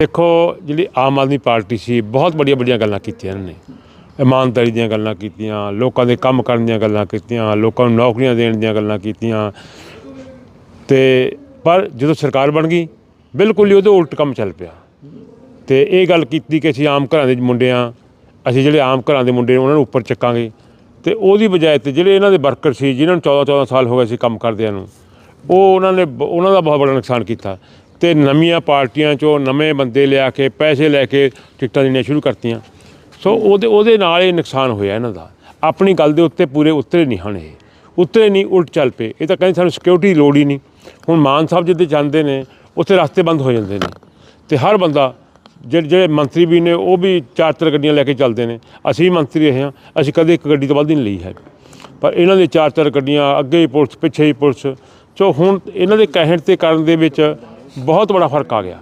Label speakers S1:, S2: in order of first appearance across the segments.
S1: ਦੇਖੋ ਜਿਹੜੀ ਆਮ ਆਦਮੀ ਪਾਰਟੀ ਸੀ, ਬਹੁਤ ਵੱਡੀਆਂ ਵੱਡੀਆਂ ਗੱਲਾਂ ਕੀਤੀਆਂ ਇਹਨਾਂ ਨੇ। ਇਮਾਨਦਾਰੀ ਦੀਆਂ ਗੱਲਾਂ ਕੀਤੀਆਂ, ਲੋਕਾਂ ਦੇ ਕੰਮ ਕਰਨ ਦੀਆਂ ਗੱਲਾਂ ਕੀਤੀਆਂ, ਲੋਕਾਂ ਨੂੰ ਨੌਕਰੀਆਂ ਦੇਣ ਦੀਆਂ ਗੱਲਾਂ ਕੀਤੀਆਂ। ਤੇ ਪਰ ਜਦੋਂ ਸਰਕਾਰ ਬਣ ਗਈ ਬਿਲਕੁਲ ਹੀ ਉਹਦੇ ਉਲਟ ਕੰਮ ਚੱਲ ਪਿਆ। ਤੇ ਇਹ ਗੱਲ ਕੀਤੀ ਕਿ ਅਸੀਂ ਆਮ ਘਰਾਂ ਦੇ ਮੁੰਡਿਆਂ, ਅਸੀਂ ਜਿਹੜੇ ਆਮ ਘਰਾਂ ਦੇ ਮੁੰਡੇ ਨੇ, ਉਹਨਾਂ ਨੂੰ ਉੱਪਰ ਚੱਕਾਂਗੇ। ਤੇ ਉਹਦੀ ਬਜਾਏ ਤੇ ਜਿਹੜੇ ਇਹਨਾਂ ਦੇ ਵਰਕਰ ਸੀ, ਜਿਨ੍ਹਾਂ ਨੂੰ 14 14 ਸਾਲ ਹੋ ਗਏ ਸੀ ਕੰਮ ਕਰਦਿਆਂ ਨੂੰ, ਉਹ ਉਹਨਾਂ ਨੇ ਬ- ਉਹਨਾਂ ਦਾ ਬਹੁਤ ਬੜਾ ਨੁਕਸਾਨ ਕੀਤਾ। ਤੇ ਨਵੀਆਂ ਪਾਰਟੀਆਂ ਚੋਂ ਨਵੇਂ ਬੰਦੇ ਲਿਆ ਕੇ, ਪੈਸੇ ਲੈ ਕੇ ਟਿਕਟਾਂ ਦੇਣੀਆਂ ਸ਼ੁਰੂ ਕਰਤੀਆਂ। ਸੋ ਉਹਦੇ ਉਹਦੇ ਨਾਲ ਇਹ ਨੁਕਸਾਨ ਹੋਇਆ ਇਹਨਾਂ ਦਾ। ਆਪਣੀ ਗੱਲ ਦੇ ਉੱਤੇ ਪੂਰੇ ਉਤਰੇ ਨਹੀਂ ਹਨ ਇਹ। ਉਤਰੇ ਨਹੀਂ, ਉਲਟ ਚੱਲ ਪਏ। ਇਹ ਤਾਂ ਕਹਿੰਦੇ ਸਾਨੂੰ ਸਿਕਿਉਰਿਟੀ ਦੀ ਲੋੜ ਹੀ ਨਹੀਂ। ਹੁਣ ਮਾਨ ਸਾਹਿਬ ਜਿੱਦੇ ਜਾਂਦੇ ਨੇ ਉੱਥੇ ਰਸਤੇ ਬੰਦ ਹੋ ਜਾਂਦੇ ਨੇ। ਤੇ ਹਰ ਬੰਦਾ, ਜਿਹੜੇ ਜਿਹੜੇ ਮੰਤਰੀ ਵੀ ਨੇ, ਉਹ ਵੀ ਚਾਰ ਚਾਰ ਗੱਡੀਆਂ ਲੈ ਕੇ ਚੱਲਦੇ ਨੇ। ਅਸੀਂ ਵੀ ਮੰਤਰੀ ਰਹੇ ਹਾਂ। ਅਸੀਂ ਕਦੇ ਇੱਕ ਗੱਡੀ ਤੋਂ ਵੱਧ ਨਹੀਂ ਲਈ ਹੈ। ਪਰ ਇਹਨਾਂ ਦੇ ਚਾਰ ਚਾਰ ਗੱਡੀਆਂ, ਅੱਗੇ ਹੀ ਪੁਲਿਸ, ਪਿੱਛੇ ਹੀ ਪੁਲਿਸ, ਸੋ ਹੁਣ ਇਹਨਾਂ ਦੇ ਕਹਿਣ ਤੇ ਕਰਨ ਦੇ ਵਿੱਚ ਬਹੁਤ ਬੜਾ ਫ਼ਰਕ ਆ ਗਿਆ।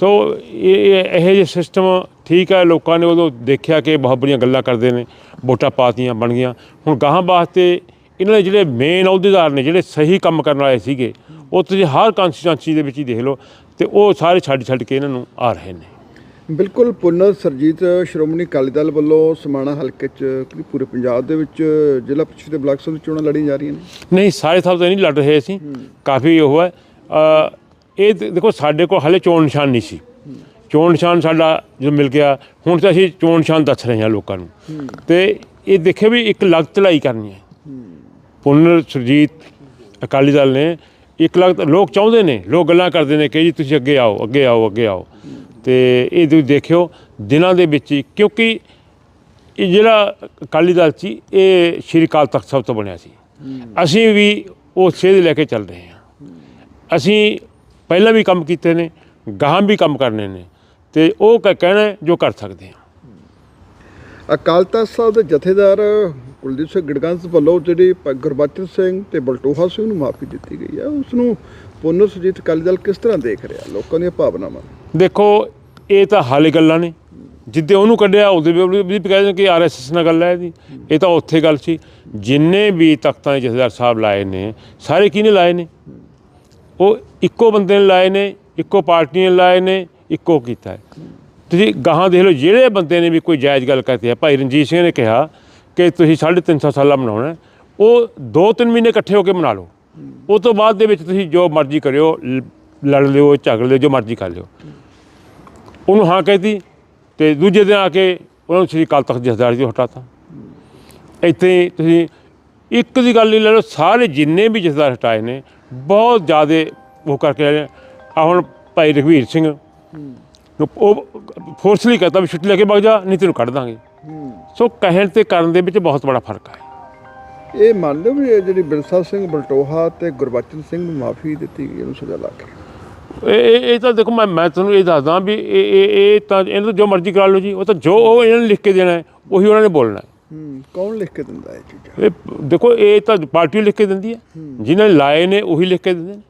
S1: ਸੋ ਇਹ, ਇਹ- ਇਹੋ ਜਿਹੇ ਸਿਸਟਮ ਠੀਕ ਹੈ, ਲੋਕਾਂ ਨੇ ਉਦੋਂ ਦੇਖਿਆ ਕਿ ਬਹੁਤ ਬੜੀਆਂ ਗੱਲਾਂ ਕਰਦੇ ਨੇ, ਵੋਟਾਂ ਪਾਤੀਆਂ ਬਣ ਗਈਆਂ। ਹੁਣ ਗਾਹਾਂ ਵਾਸਤੇ ਇਹਨਾਂ ਦੇ ਜਿਹੜੇ ਮੇਨ ਅਹੁਦੇਦਾਰ ਨੇ, ਜਿਹੜੇ ਸਹੀ ਕੰਮ ਕਰਨ ਵਾਲੇ ਸੀਗੇ ਉਹ ਤੁਸੀਂ ਹਰ ਕੰਸਟੀਚੁਐਂਸੀ ਦੇ ਵਿੱਚ ਹੀ ਦੇਖ ਲਓ ਤੇ ਉਹ ਸਾਰੇ ਛੱਡ ਛੱਡ ਕੇ ਇਹਨਾਂ ਨੂੰ ਆ ਰਹੇ ਨੇ।
S2: ਬਿਲਕੁਲ ਪੁਨਰ ਸਰਜੀਤ ਸ਼੍ਰੋਮਣੀ ਅਕਾਲੀ ਦਲ ਵੱਲੋਂ ਸਮਾਣਾ ਹਲਕੇ 'ਚ ਪੂਰੇ ਪੰਜਾਬ ਦੇ ਵਿੱਚ ਜ਼ਿਲ੍ਹਾ ਪ੍ਰੀਸ਼ਦ ਦੇ ਬਲਾਕ ਸਭਾ ਚੋਣਾਂ ਲੜੀਆਂ ਜਾ ਰਹੀਆਂ ਨੇ।
S1: ਨਹੀਂ ਸਾਰੇ ਸਾਹਿਬ ਤਾਂ ਨਹੀਂ ਲੜ ਰਹੇ ਸੀ। ਕਾਫੀ ਉਹ ਹੈ। ਇਹ ਦੇਖੋ ਸਾਡੇ ਕੋਲ ਹਲੇ ਚੋਣ ਨਿਸ਼ਾਨ ਨਹੀਂ ਸੀ। ਚੋਣ ਨਿਸ਼ਾਨ ਸਾਡਾ ਜਦੋਂ ਮਿਲ ਗਿਆ ਹੁਣ ਤਾਂ ਅਸੀਂ ਚੋਣ ਨਿਸ਼ਾਨ ਦੱਸ ਰਹੇ ਹਾਂ ਲੋਕਾਂ ਨੂੰ। ਤੇ ਇਹ ਦੇਖੇ ਵੀ ਇੱਕ ਲਗਤ ਚਲਾਈ ਕਰਨੀ ਹੈ। ਪੁਨਰ ਸੁਰਜੀਤ ਅਕਾਲੀ ਦਲ ਨੇ ਇੱਕ ਲਗਤ ਲੋਕ ਚਾਹੁੰਦੇ ਨੇ, ਲੋਕ ਗੱਲਾਂ ਕਰਦੇ ਨੇ ਕਿ ਜੀ ਤੁਸੀਂ ਅੱਗੇ ਆਓ ਅੱਗੇ ਆਓ ਅੱਗੇ ਆਓ। ਤੇ ਇਹ ਤੁਸੀਂ ਦੇਖਿਓ ਦਿਨਾਂ ਦੇ ਵਿੱਚ ਹੀ, ਕਿਉਂਕਿ ਇਹ ਜਿਹੜਾ ਅਕਾਲੀ ਦਲ ਸੀ, ਇਹ ਸ਼੍ਰੀ ਅਕਾਲ ਤਖਤ ਸਾਹਿਬ ਤੋਂ ਬਣਿਆ ਸੀ। ਅਸੀਂ ਵੀ ਉਹ ਸੇਧ ਲੈ ਕੇ ਚੱਲ ਰਹੇ ਹਾਂ। ਅਸੀਂ ਪਹਿਲਾਂ ਵੀ ਕੰਮ ਕੀਤੇ ਨੇ, ਗਾਹਾਂ ਵੀ ਕੰਮ ਕਰਨੇ ਨੇ, ਤੇ ਉਹ ਕ- ਕਹਿਣਾ ਜੋ ਕਰ ਸਕਦੇ ਹਾਂ।
S2: ਅਕਾਲ ਤਖਤ ਸਾਹਿਬ ਦੇ ਜਥੇਦਾਰ ਕੁਲਦੀਪ ਸਿੰਘ ਗੜਗੰਜ ਵੱਲੋਂ ਜਿਹੜੀ ਪ- ਗੁਰਬਚਨ ਸਿੰਘ ਤੇ ਬਲਟੋਹਾ ਸਿੰਘ ਨੂੰ ਮਾਫੀ ਦਿੱਤੀ ਗਈ ਹੈ। ਉਸ ਨੂੰ ਪੁਨਰ ਸਰਜੀਤ ਅਕਾਲੀ ਦਲ ਕਿਸ ਤਰ੍ਹਾਂ ਦੇਖ ਰਿਹਾ? ਲੋਕਾਂ ਦੀਆਂ ਭਾਵਨਾਵਾਂ?
S1: ਦੇਖੋ, ਇਹ ਤਾਂ ਹਾਲੇ ਗੱਲਾਂ ਨੇ। ਜਿੱਦੇ ਉਹਨੂੰ ਕੱਢਿਆ, ਉਹਦੇ ਵੀ ਵੀ ਕਹਿੰਦੇ ਕਿ ਆਰਐਸਐਸ ਨਾਲ ਗੱਲ ਹੈ ਇਹਦੀ। ਇਹ ਤਾਂ ਉੱਥੇ ਗੱਲ ਸੀ। ਜਿੰਨੇ ਵੀ ਤਖਤਾਂ ਦੇ ਜਥੇਦਾਰ ਸਾਹਿਬ ਲਾਏ ਨੇ, ਸਾਰੇ ਕਿਹਨੇ ਲਾਏ ਨੇ? ਉਹ ਇੱਕੋ ਬੰਦੇ ਨੇ ਲਾਏ ਨੇ, ਇੱਕੋ ਪਾਰਟੀ ਨੇ ਲਾਏ ਨੇ, ਇੱਕੋ ਕੀਤਾ ਹੈ। ਤੁਸੀਂ ਗਾਹਾਂ ਦੇਖ ਲਓ, ਜਿਹੜੇ ਬੰਦੇ ਨੇ ਵੀ ਕੋਈ ਜਾਇਜ਼ ਗੱਲ ਕਰਤੀ ਹੈ। ਭਾਈ ਰਣਜੀਤ ਸਿੰਘ ਨੇ ਕਿਹਾ ਕਿ ਤੁਸੀਂ 350 ਸਾਲਾ ਮਨਾਉਣਾ। ਉਹ 2-3 ਮਹੀਨੇ ਇਕੱਠੇ ਹੋ ਕੇ ਮਨਾ ਲਓ। ਉਸ ਤੋਂ ਬਾਅਦ ਦੇ ਵਿੱਚ ਤੁਸੀਂ ਜੋ ਮਰਜ਼ੀ ਕਰਿਓ ਲੜ ਲਿਓ ਝਗੜ ਲਿਓ ਜੋ ਮਰਜ਼ੀ ਕਰ ਲਿਓ। ਉਹਨੂੰ ਹਾਂ ਕਹਿਤੀ ਤੇ ਦੂਜੇ ਦਿਨ ਆ ਕੇ ਉਹਨਾਂ ਨੂੰ ਸ੍ਰੀ ਅਕਾਲ ਤਖਤ ਜਥੇਦਾਰ ਜੀ ਹਟਾਤਾ। ਇੱਥੇ ਤੁਸੀਂ ਇੱਕ ਦੀ ਗੱਲ ਨਹੀਂ ਲੈ ਲਓ ਸਾਰੇ ਜਿੰਨੇ ਵੀ ਜਥੇਦਾਰ ਹਟਾਏ ਨੇ ਬਹੁਤ ਜ਼ਿਆਦੇ ਉਹ ਕਰਕੇ ਆ ਹੁਣ ਭਾਈ ਰਘਵੀਰ ਸਿੰਘ ਨੂੰ ਉਹ ਫੋਰਸਲੀ ਕਹਤਾ ਵੀ ਛੁੱਟੀ ਲੈ ਕੇ ਵਗ ਜਾ ਨਹੀਂ ਤੈਨੂੰ ਕੱਢ ਦਾਂਗੇ। ਸੋ ਕਹਿਣ ਤੇ ਕਰਨ ਦੇ ਵਿੱਚ ਬਹੁਤ ਬੜਾ ਫ਼ਰਕ ਹੈ।
S2: ਇਹ ਮੰਨ ਲਓ ਵੀ ਇਹ ਜਿਹੜੀ ਬਿਰਸਾ ਸਿੰਘ ਬਲਟੋਹਾ ਤੇ ਗੁਰਬਚਨ ਸਿੰਘ ਨੂੰ ਮਾਫੀ ਦਿੱਤੀ ਗਈ ਉਹਨੂੰ ਸਜ਼ਾ ਲਾ ਕੇ
S1: ਇਹ ਇਹ ਤਾਂ ਦੇਖੋ ਮੈਂ ਮੈਂ ਤੁਹਾਨੂੰ ਇਹ ਦੱਸਦਾ ਵੀ ਇਹ ਇਹ ਇਹ ਤਾਂ ਇਹਨਾਂ ਤੋਂ ਜੋ ਮਰਜ਼ੀ ਕਰਾ ਲਓ ਜੀ ਉਹ ਤਾਂ ਜੋ ਉਹ ਇਹਨਾਂ ਨੇ ਲਿਖ ਕੇ ਦੇਣਾ ਹੈ ਉਹੀ ਉਹਨਾਂ ਨੇ ਬੋਲਣਾ ਹੈ।
S2: ਕੌਣ ਲਿਖ ਕੇ ਦਿੰਦਾ ਇਹ ਚੀਜ਼ਾਂ?
S1: ਇਹ ਦੇਖੋ ਇਹ ਤਾਂ ਪਾਰਟੀ ਲਿਖ ਕੇ ਦਿੰਦੀ ਹੈ। ਜਿਨ੍ਹਾਂ ਨੇ ਲਾਏ ਨੇ ਉਹੀ ਲਿਖ ਕੇ ਦਿੰਦੇ ਨੇ।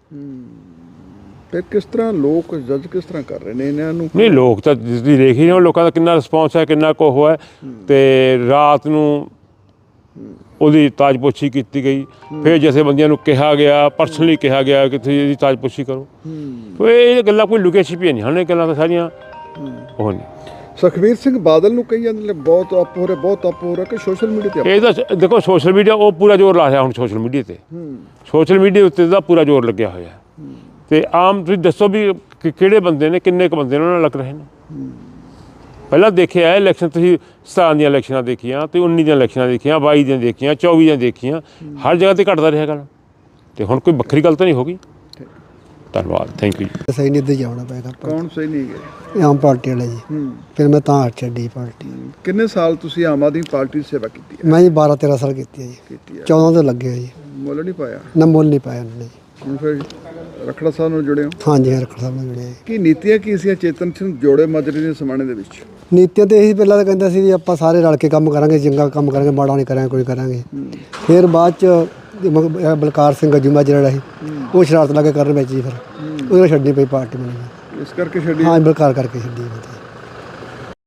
S2: ਫਿਰ ਕਿਸ ਤਰ੍ਹਾਂ ਲੋਕ ਜੱਜ ਕਿਸ ਤਰ੍ਹਾਂ ਕਰ ਰਹੇ ਨੇ ਇਹਨਾਂ ਨੂੰ?
S1: ਨਹੀਂ ਲੋਕ ਤਾਂ ਤੁਸੀਂ ਦੇਖ ਹੀ ਰਹੇ ਹੋ ਲੋਕਾਂ ਦਾ ਕਿੰਨਾ ਰਿਸਪੌਂਸ ਹੈ ਕਿੰਨਾ ਕੋ ਹੋਇਆ ਤੇ ਰਾਤ ਨੂੰ ਉਹਦੀ ਤਾਜਪੋਸ਼ੀ ਕੀਤੀ ਗਈ। ਫਿਰ ਜਥੇਬੰਦੀਆਂ ਨੂੰ ਕਿਹਾ ਗਿਆ ਪਰਸਨਲੀ ਕਿਹਾ ਗਿਆ ਕਿ ਤੁਸੀਂ ਇਹਦੀ ਤਾਜਪੋਸ਼ੀ ਕਰੋ। ਸੋ ਇਹ ਗੱਲਾਂ ਕੋਈ ਲੁਕੇ ਛਿਪੀਆਂ ਨਹੀਂ ਹਨ ਇਹ ਗੱਲਾਂ ਤਾਂ ਸਾਰੀਆਂ ਉਹ ਨਹੀਂ
S2: ਸੁਖਬੀਰ ਸਿੰਘ ਬਾਦਲ ਨੂੰ ਕਹੀ ਜਾਂਦੇ ਨੇ ਬਹੁਤ ਅਪ ਹੋ ਰਿਹਾ ਬਹੁਤ ਅਪ ਹੋ ਰਿਹਾ ਕਿ ਸੋਸ਼ਲ ਮੀਡੀਆ ਤੇ?
S1: ਇਹ ਤਾਂ ਦੇਖੋ ਸੋਸ਼ਲ ਮੀਡੀਆ ਉਹ ਪੂਰਾ ਜ਼ੋਰ ਲਾ ਰਿਹਾ ਹੁਣ ਸੋਸ਼ਲ ਮੀਡੀਆ ਤੇ। ਸੋਸ਼ਲ ਮੀਡੀਆ ਉੱਤੇ ਦਾ ਪੂਰਾ ਜ਼ੋਰ ਲੱਗਿਆ ਹੋਇਆ। ਤੇ ਆਮ ਤੁਸੀਂ ਦੱਸੋ ਵੀ ਕਿ ਕਿਹੜੇ ਬੰਦੇ ਨੇ ਕਿੰਨੇ ਕੁ ਬੰਦੇ ਨੇ ਉਹਨਾਂ ਨਾਲ ਲੱਗ ਰਹੇ ਨੇ? ਪਹਿਲਾਂ ਦੇਖਿਆ ਇਲੈਕਸ਼ਨ ਤੁਸੀਂ 17 ਦੀਆਂ ਇਲੈਕਸ਼ਨਾਂ ਦੇਖੀਆਂ ਤੇ 19 ਦੀਆਂ ਇਲੈਕਸ਼ਨਾਂ ਦੇਖੀਆਂ 22 ਦੀਆਂ ਦੇਖੀਆਂ 24 ਦੀਆਂ ਦੇਖੀਆਂ ਹਰ ਜਗ੍ਹਾ ਤੇ ਘਟਦਾ ਰਿਹਾ ਗੱਲ। ਤੇ ਹੁਣ ਕੋਈ ਵੱਖਰੀ ਗੱਲ ਤਾਂ ਨਹੀਂ ਹੋਗੀ ਧੰਨਵਾਦ ਥੈਂਕ ਯੂ
S3: ਸਹੀ ਨਹੀਂ ਇੱਧਰ ਜਾਣਾ ਪਏਗਾ।
S2: ਕੌਣ ਸਹੀ ਨਹੀਂ
S3: ਇਹ ਆਮ ਪਾਰਟੀ ਵਾਲਾ ਜੀ।
S2: ਹੂੰ।
S3: ਫਿਰ ਮੈਂ ਤਾਂ ਹਟ ਛੱਡੀ ਪਾਰਟੀ।
S2: ਕਿੰਨੇ ਸਾਲ ਤੁਸੀਂ ਆਮ ਆਦਮੀ ਪਾਰਟੀ ਦੀ ਸੇਵਾ ਕੀਤੀ ਹੈ?
S3: ਮੈਂ ਜੀ 12 13 ਸਾਲ ਕੀਤੀ ਹੈ ਜੀ।
S2: ਕੀਤੀ ਹੈ।
S3: 14 ਤੋਂ ਲੱਗੇ ਹੋਏ ਜੀ।
S2: ਮੁੱਲ ਨਹੀਂ ਪਾਇਆ?
S3: ਨਾ ਮੁੱਲ ਨਹੀਂ ਪਾਇਆ ਉਹਨਾਂ ਨੇ
S2: ਫਿਰ ਰਖੜਾ ਸਾਹਿਬ ਨਾਲ ਜੁੜੇ ਹੋ?
S3: ਹਾਂਜੀ ਹਰ ਸਾਹਿਬ ਨਾਲ ਜੁੜੇ
S2: ਕੀ ਨੀਤੀਆਂ ਕੀ ਸੀਆਂ ਚੇਤਨ ਸਿੰਘ ਜੋੜੇ ਮਾਜਰੇ ਦੇ ਸਮਾਣੇ ਦੇ ਵਿੱਚ?
S3: ਨੀਤੀਆਂ ਤੇ ਇਹੀ ਪਹਿਲਾਂ ਤਾਂ ਕਹਿੰਦਾ ਸੀ ਵੀ ਆਪਾਂ ਸਾਰੇ ਰਲ ਕੇ ਕੰਮ ਕਰਾਂਗੇ ਚੰਗਾ ਕੰਮ ਕਰਾਂਗੇ ਮਾੜਾ ਨਹੀਂ ਕਰਾਂਗੇ ਕੋਈ ਕਰਾਂਗੇ। ਫਿਰ ਬਾਅਦ ਚ ਮ- ਇਹ ਬਲਕਾਰ ਸਿੰਘ ਜੁਮਾ ਜਿਹੜਾ ਸੀ ਉਹ ਸ਼ਰਾਰਤ ਲਾ ਕੇ ਕਰਨ ਵਿੱਚ ਜੀ ਫਿਰ। ਉਹਨੂੰ ਛੱਡਣੀ ਪਈ ਪਾਰਟੀ ਮੈਨੂੰ
S2: ਇਸ ਕਰਕੇ ਛੱਡੀ?
S3: ਹਾਂ ਬਲਕਾਰ ਕਰਕੇ ਛੱਡੀ।